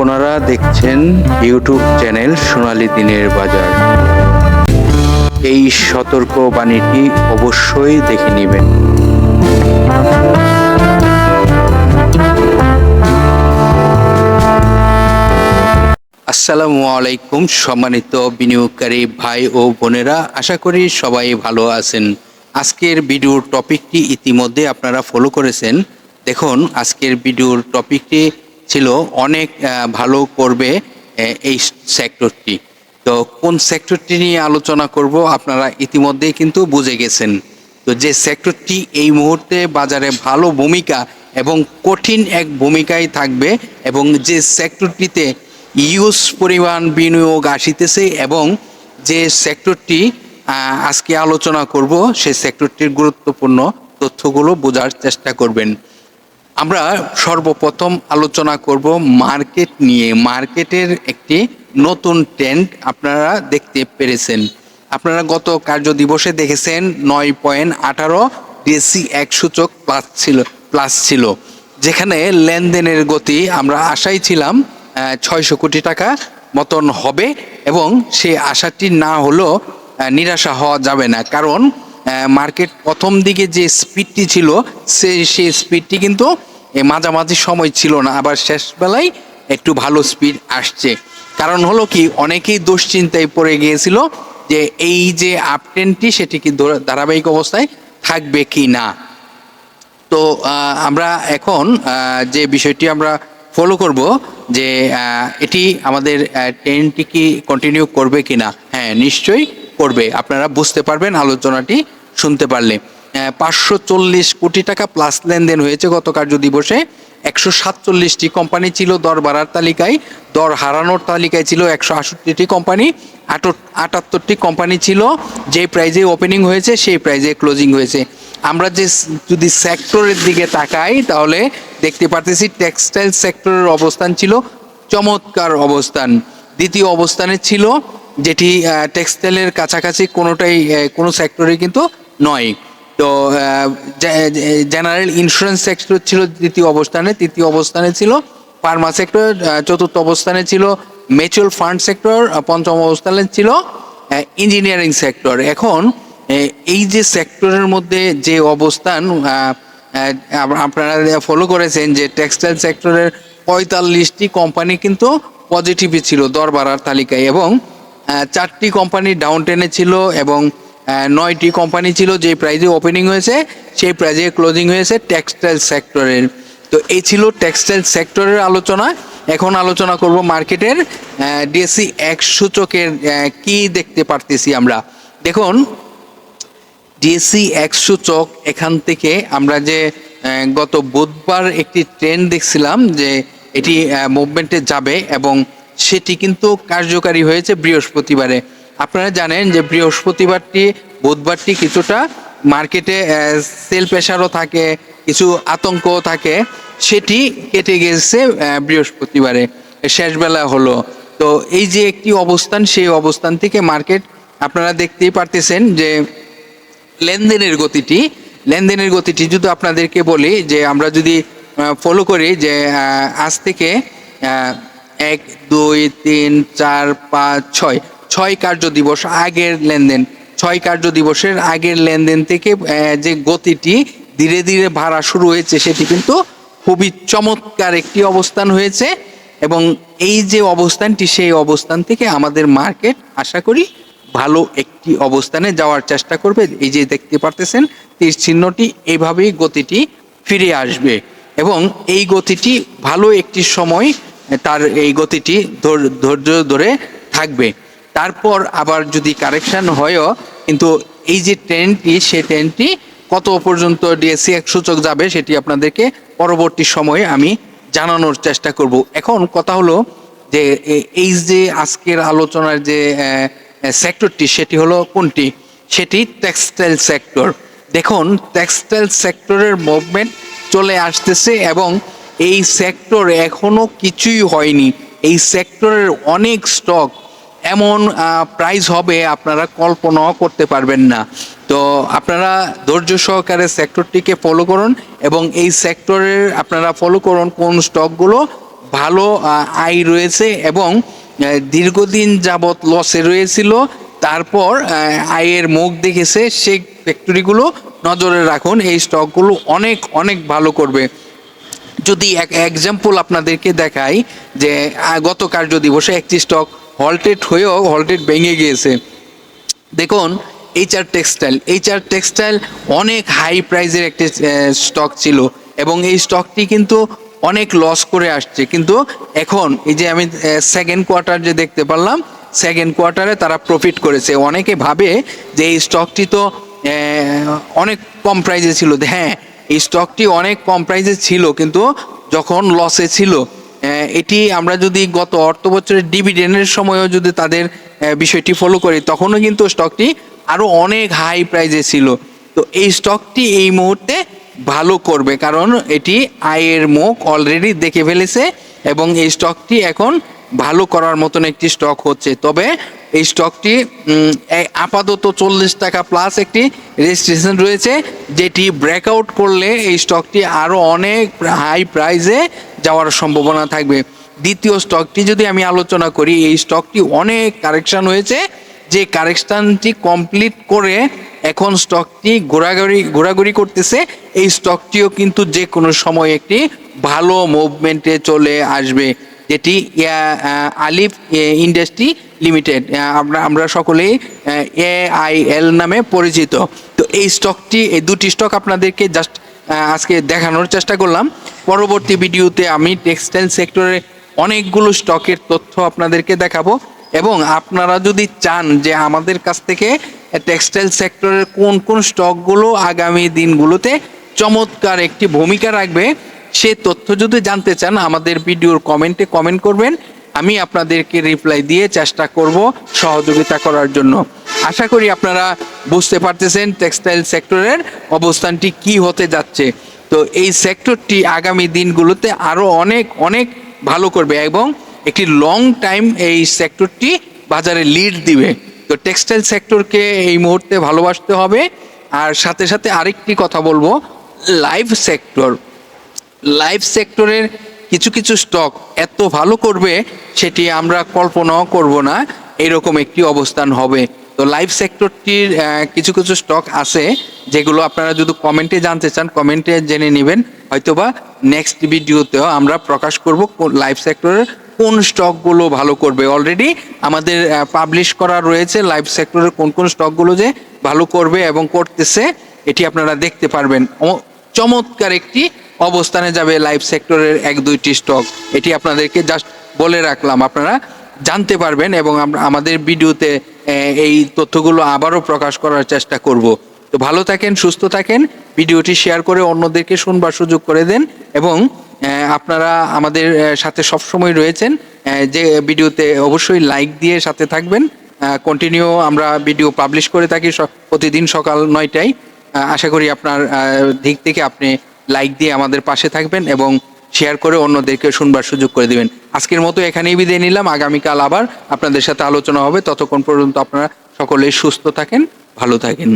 বোনেরা দেখছেন YouTube channel সোনালী দিনের বাজার। এই সতর্ক বাণীটি অবশ্যই দেখে নেবেন। আসসালামু আলাইকুম, সম্মানিত বিনিয়োগকারী ভাই ও বোনেরা, আশা করি সবাই ভালো আছেন। আজকের ভিডিওর টপিকটি ইতিমধ্যে আপনারা ফলো করেছেন। দেখুন, আজকের ভিডিওর টপিকটি ছিল অনেক ভালো করবে এই সেক্টরটি তো কোন সেক্টরটি নিয়ে আলোচনা করব আপনারা ইতিমধ্যেই কিন্তু বুঝে গেছেন। তো যে সেক্টরটি এই মুহূর্তে বাজারে ভালো ভূমিকা এবং কঠিন এক ভূমিকায় থাকবে এবং যে সেক্টরটিতে ইউজ পরিমাণ বিনিয়োগ আসিতেছে এবং যে সেক্টরটি আজকে আলোচনা করব সেই সেক্টরটির গুরুত্বপূর্ণ তথ্যগুলো বোঝার চেষ্টা করবেন। আমরা সর্বপ্রথম আলোচনা করব মার্কেট নিয়ে। মার্কেটের একটি নতুন ট্রেন্ড আপনারা দেখতে পেরেছেন। আপনারা গত কার্য দিবসে দেখেছেন নয় পয়েন্ট আঠারো ডিএসসি এক সূচক প্লাস ছিল প্লাস ছিল, যেখানে লেনদেনের গতি আমরা আশাই ছিলাম ছয়শো কোটি টাকা মতন হবে এবং সেই আশাটি না হলেও নিরাশা হওয়া যাবে না। কারণ মার্কেট প্রথম দিকে যে স্পিডটি ছিল সেই সেই স্পিডটি কিন্তু এ মাঝামাঝি সময় ছিল না, আবার শেষ বেলায় একটু ভালো স্পিড আসছে। কারণ হলো কি, অনেকেই দুশ্চিন্তায় পড়ে গিয়েছিল যে এই যে আপট্রেনটি সেটি কি ধারাবাহিক অবস্থায় থাকবে কি না। তো আমরা এখন যে বিষয়টি আমরা ফলো করব যে এটি আমাদের ট্রেনটি কি কন্টিনিউ করবে কি না। হ্যাঁ নিশ্চয়ই করবে। আপনারা বুঝতে পারবেন, আলোচনাটি শুনতে পারলে। পাঁচশো চল্লিশ কোটি টাকা প্লাস লেনদেন হয়েছে গত কার্য দিবসে একশো সাতচল্লিশটি কোম্পানি ছিল দর বাড়ার তালিকায়, দর হারানোর তালিকায় ছিল একশো আষট্টিটি কোম্পানি আটাত্তরটি কোম্পানি ছিল যে প্রাইজে ওপেনিং হয়েছে, সেই প্রাইজে ক্লোজিং হয়েছে। আমরা যে যদি সেক্টরের দিকে তাকাই, তাহলে দেখতে পারতেছি টেক্সটাইল সেক্টরের অবস্থান ছিল চমৎকার অবস্থান। দ্বিতীয় অবস্থানে ছিল, যেটি টেক্সটাইলের কাছাকাছি কোনোটাই কোনো সেক্টরে কিন্তু নয়। তো জেনারেল ইন্স্যুরেন্স সেক্টর ছিল দ্বিতীয় অবস্থানে, তৃতীয় অবস্থানে ছিল, ফার্মা সেক্টর চতুর্থ অবস্থানে ছিল, মিউচুয়াল ফান্ড সেক্টর পঞ্চম অবস্থানে ছিল ইঞ্জিনিয়ারিং সেক্টর। এখন এই যে সেক্টরের মধ্যে যে অবস্থান আপনারা ফলো করেছেন যে টেক্সটাইল সেক্টরের পঁয়তাল্লিশটি কোম্পানি কিন্তু পজিটিভই ছিল দর বাড়ার তালিকায় এবং চারটি কোম্পানি ডাউন টেনে ছিল এবং নয়টি কোম্পানি ছিল যে প্রাইজে ওপেনিং হয়েছে, সেই প্রাইজে ক্লোজিং হয়েছে টেক্সটাইল সেক্টরের তো এই ছিল টেক্সটাইল সেক্টরের আলোচনা। এখন আলোচনা করব মার্কেটের ডিএসসি এক সূচকের কি দেখতে পারতেছি আমরা। দেখুন ডিএসসি এক সূচক এখান থেকে আমরা যে গত বুধবার একটি ট্রেন্ড দেখছিলাম যে এটি মুভমেন্টে যাবে এবং সেটি কিন্তু কার্যকারী হয়েছে বৃহস্পতিবারে। আপনারা জানেন যে বৃহস্পতিবারটি, বুধবারটি কিছুটা মার্কেটে সেল প্রেশারও থাকে, কিছু আতঙ্কও থাকে। সেটি কেটে গেছে বৃহস্পতিবারে। শেষবেলা হলো। তো এই যে একটি অবস্থান, সেই অবস্থান থেকে মার্কেট, আপনারা দেখতেই পারতেছেন যে লেনদেনের গতিটি লেনদেনের গতিটি যদি আপনাদেরকে বলি যে আমরা যদি ফলো করি যে আজ থেকে এক, দুই, তিন, চার, পাঁচ, ছয় ছয় কার্য দিবস আগের লেনদেন, ছয় কার্য দিবসের আগের লেনদেন থেকে যে গতিটি ধীরে ধীরে ভাড়া শুরু হয়েছে, সেটি কিন্তু খুবই চমৎকার একটি অবস্থান হয়েছে এবং এই যে অবস্থানটি, সেই অবস্থান থেকে আমাদের মার্কেট আশা করি ভালো একটি অবস্থানে যাওয়ার চেষ্টা করবে। এই যে দেখতে পারতেছেন, তীর চিহ্নটি এইভাবেই গতিটি ফিরে আসবে এবং এই গতিটি ভালো একটি সময় তার এই গতিটি ধৈর- ধৈর্য ধরে থাকবে। তারপর আবার যদি কারেকশন হয়ও, কিন্তু এই যে ট্রেনটি সেই ট্রেনটি কত পর্যন্ত ডিএসসি এক সূচক যাবে সেটি আপনাদেরকে পরবর্তী সময়ে আমি জানানোর চেষ্টা করব। এখন কথা হলো যে এই যে আজকের আলোচনার যে সেক্টরটি সেটি হলো কোনটি? সেটি টেক্সটাইল সেক্টর দেখুন টেক্সটাইল সেক্টরের মুভমেন্ট চলে আসতেছে এবং এই সেক্টর এখনও কিছুই হয়নি। এই সেক্টরের অনেক স্টক এমন প্রাইস হবে আপনারা কল্পনাও করতে পারবেন না। তো আপনারা ধৈর্য সহকারে সেক্টরটিকে ফলো করুন এবং এই সেক্টরের আপনারা ফলো করুন কোন স্টকগুলো ভালো আয় রয়েছে এবং দীর্ঘদিন যাবৎ লসে রয়েছিল। তারপর আয়ের মুখ দেখেছে, সেই ফ্যাক্টরিগুলো নজরে রাখুন, এই স্টকগুলো অনেক অনেক ভালো করবে। যদি এক এক্সাম্পল আপনাদেরকে দেখাই যে গত কার্য দিবসে একটি স্টক হলটেড হয়েও হলটেড ভেঙে গিয়েছে। দেখুন এইচআর টেক্সটাইল এইচআর টেক্সটাইল অনেক হাই প্রাইজের একটি স্টক ছিল এবং এই স্টকটি কিন্তু অনেক লস করে আসছে। কিন্তু এখন এই যে আমি সেকেন্ড কোয়ার্টার যে দেখতে পারলাম সেকেন্ড কোয়ার্টারে তারা প্রফিট করেছে। অনেকে ভাবে যে এই স্টকটি তো অনেক কম প্রাইজে ছিল। হ্যাঁ এই স্টকটি অনেক কম প্রাইজে ছিল, কিন্তু যখন লসে ছিল এটি আমরা যদি গত অর্থ বছরের ডিভিডেন্ডের সময়ও যদি তাদের বিষয়টি ফলো করি, তখনও কিন্তু স্টকটি আরও অনেক হাই প্রাইজে ছিল। তো এই স্টকটি এই মুহূর্তে ভালো করবে, কারণ এটি আয়ের মুখ অলরেডি দেখে ফেলেছে এবং এই স্টকটি এখন ভালো করার মতন একটি স্টক হচ্ছে। তবে এই স্টকটি আপাতত চল্লিশ টাকা প্লাস একটি রেজিস্ট্রেশন রয়েছে, যেটি ব্রেকআউট করলে এই স্টকটি আরও অনেক হাই প্রাইসে যাওয়ার সম্ভাবনা থাকবে। দ্বিতীয় স্টকটি যদি আমি আলোচনা করি, এই স্টকটি অনেক কারেকশন হয়েছে। যে কারেকশনটি কমপ্লিট করে এখন স্টকটি ঘোরাঘুরি ঘোরাঘুরি করতেছে, এই স্টকটিও কিন্তু যে কোনো সময় একটি ভালো মুভমেন্টে চলে আসবে। যেটি আলিফ ইন্ডাস্ট্রি লিমিটেড আমরা আমরা সকলেই এ আই এল নামে পরিচিত। তো এই স্টকটি, এই দুটি স্টক আপনাদেরকে জাস্ট আজকে দেখানোর চেষ্টা করলাম। পরবর্তী ভিডিওতে আমি টেক্সটাইল সেক্টরে অনেকগুলো স্টকের তথ্য আপনাদেরকে দেখাবো। এবং আপনারা যদি চান যে আমাদের কাছ থেকে টেক্সটাইল সেক্টরের কোন কোন স্টকগুলো আগামী দিনগুলোতে চমৎকার একটি ভূমিকা রাখবে সে তথ্য যদি জানতে চান, আমাদের ভিডিওর কমেন্টে কমেন্ট করবেন। আমি আপনাদেরকে রিপ্লাই দিয়ে চেষ্টা করব সহযোগিতা করার জন্য। আশা করি আপনারা বুঝতে পারতেছেন টেক্সটাইল সেক্টরের অবস্থানটি কি হতে যাচ্ছে। তো এই সেক্টরটি আগামী দিনগুলোতে আরও অনেক অনেক ভালো করবে এবং একটি লং টাইম এই সেক্টরটি বাজারে লিড দিবে। তো টেক্সটাইল সেক্টরকে এই মুহূর্তে ভালোবাসতে হবে। আর সাথে সাথে আরেকটি কথা বলব লাইভ সেক্টর লাইভ সেক্টরের কিছু কিছু স্টক এত ভালো করবে, সেটি আমরা কল্পনাও করব না, এরকম একটি অবস্থান হবে। তো লাইভ সেক্টরটির কিছু কিছু স্টক আছে, যেগুলো আপনারা যদি কমেন্টে জানতে চান কমেন্টে জেনে নেবেন। হয়তোবা নেক্সট ভিডিওতেও আমরা প্রকাশ করব লাইভ সেক্টরের কোন স্টকগুলো ভালো করবে। অলরেডি আমাদের পাবলিশ করা রয়েছে লাইভ সেক্টরের কোন কোন স্টকগুলো যে ভালো করবে এবং করতেছে, এটি আপনারা দেখতে পারবেন। চমৎকার একটি অবস্থানে যাবে লাইভ সেক্টরের এক দুইটি স্টক। এটি আপনাদেরকে জাস্ট বলে রাখলাম, আপনারা জানতে পারবেন এবং আমাদের ভিডিওতে এই তথ্যগুলো আবারও প্রকাশ করার চেষ্টা করব। তো ভালো থাকেন, সুস্থ থাকেন, ভিডিওটি শেয়ার করে অন্যদেরকে শুনবার সুযোগ করে দেন এবং আপনারা আমাদের সাথে সবসময় রয়েছেন যে ভিডিওতে অবশ্যই লাইক দিয়ে সাথে থাকবেন কন্টিনিউ আমরা ভিডিও পাবলিশ করে থাকি প্রতিদিন সকাল নয়টায়। আশা করি আপনার দিক থেকে আপনি লাইক দিয়ে আমাদের পাশে থাকবেন এবং শেয়ার করে অন্যদেরকে শুনবার সুযোগ করে দিবেন। আজকের মতো এখানেই বিদায় নিলাম। আগামীকাল আবার আপনাদের সাথে আলোচনা হবে। ততক্ষণ পর্যন্ত আপনারা সকলে সুস্থ থাকেন, ভালো থাকেন।